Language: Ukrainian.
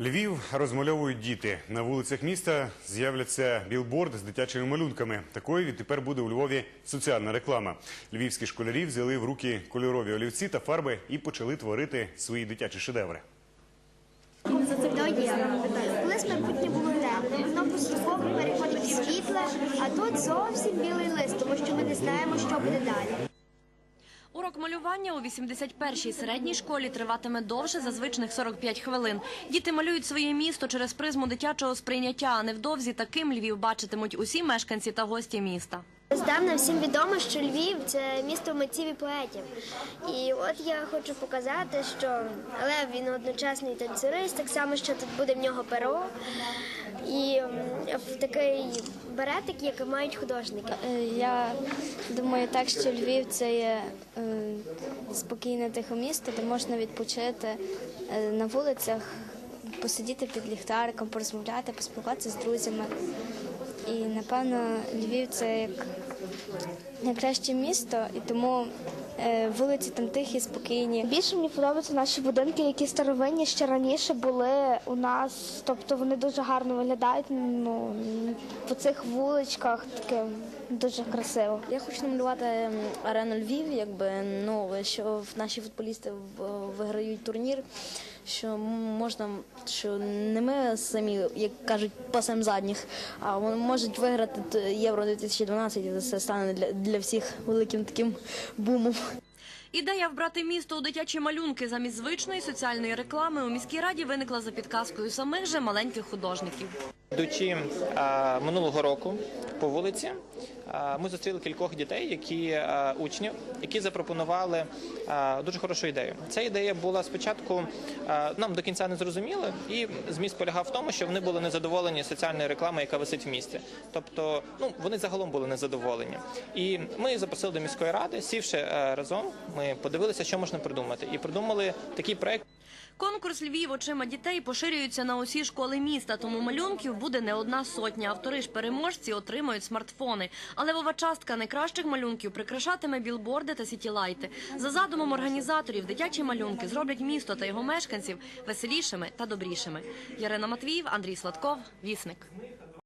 Львів розмальовують діти. На вулицях міста з'являться білборд з дитячими малюнками. Такою відтепер буде у Львові соціальна реклама. Львівські школярі взяли в руки кольорові олівці та фарби і почали творити свої дитячі шедеври. Є. Колись майбутнє було темне, воно поступово переходить в світле, а тут зовсім білий лист, тому що ми не знаємо, що буде далі. Урок малювання у 81-й середній школі триватиме довше за звичних 45 хвилин. Діти малюють своє місто через призму дитячого сприйняття. А невдовзі таким Львів бачитимуть усі мешканці та гості міста. Здавна всім відомо, що Львів це місто митців і поетів. І от я хочу показати, що Лев він одночасний танцюрист, так само, що тут буде в нього перо і такий беретик, який мають художники. Е, Я думаю так, що Львів це є е, спокійне тихе місто, де можна відпочити е, на вулицях, посидіти під ліхтариком, порозмовляти, поспілкуватися з друзями. І напевно Львів це як найкраще місто, і тому е, вулиці там тихі, спокійні. Більше мені подобаються наші будинки, які старовинні ще раніше були у нас. Тобто вони дуже гарно виглядають. Ну по цих вуличках таке дуже красиво. Я хочу намалювати арену Львів, якби ну що наші футболісти виграють турнір. Що можна, що не ми самі, як кажуть, пасем задніх, а вони можуть виграти євро 2012 і це стане для, для всіх великим таким бумом. Ідея вбрати місто у дитячі малюнки замість звичної соціальної реклами у міській раді виникла за підказкою самих же маленьких художників. Йдучи минулого року по вулиці, ми зустріли кількох дітей, які учнів, які запропонували дуже хорошу ідею. Ця ідея була спочатку нам до кінця не зрозуміла, і зміст полягав в тому, що вони були незадоволені соціальною рекламою, яка висить в місті. Тобто, ну вони загалом були незадоволені. І ми запросили до міської ради, сівши е, разом, ми подивилися, що можна придумати, і придумали такий проект. Конкурс Львів очима дітей поширюється на усі школи міста, тому малюнків буде не одна сотня. Автори ж переможці отримають смартфони. А левова частка найкращих малюнків прикрашатиме білборди та сітілайти. За задумом організаторів, дитячі малюнки зроблять місто та його мешканців веселішими та добрішими. Ярина Матвіїв, Андрій Сладков, Вісник.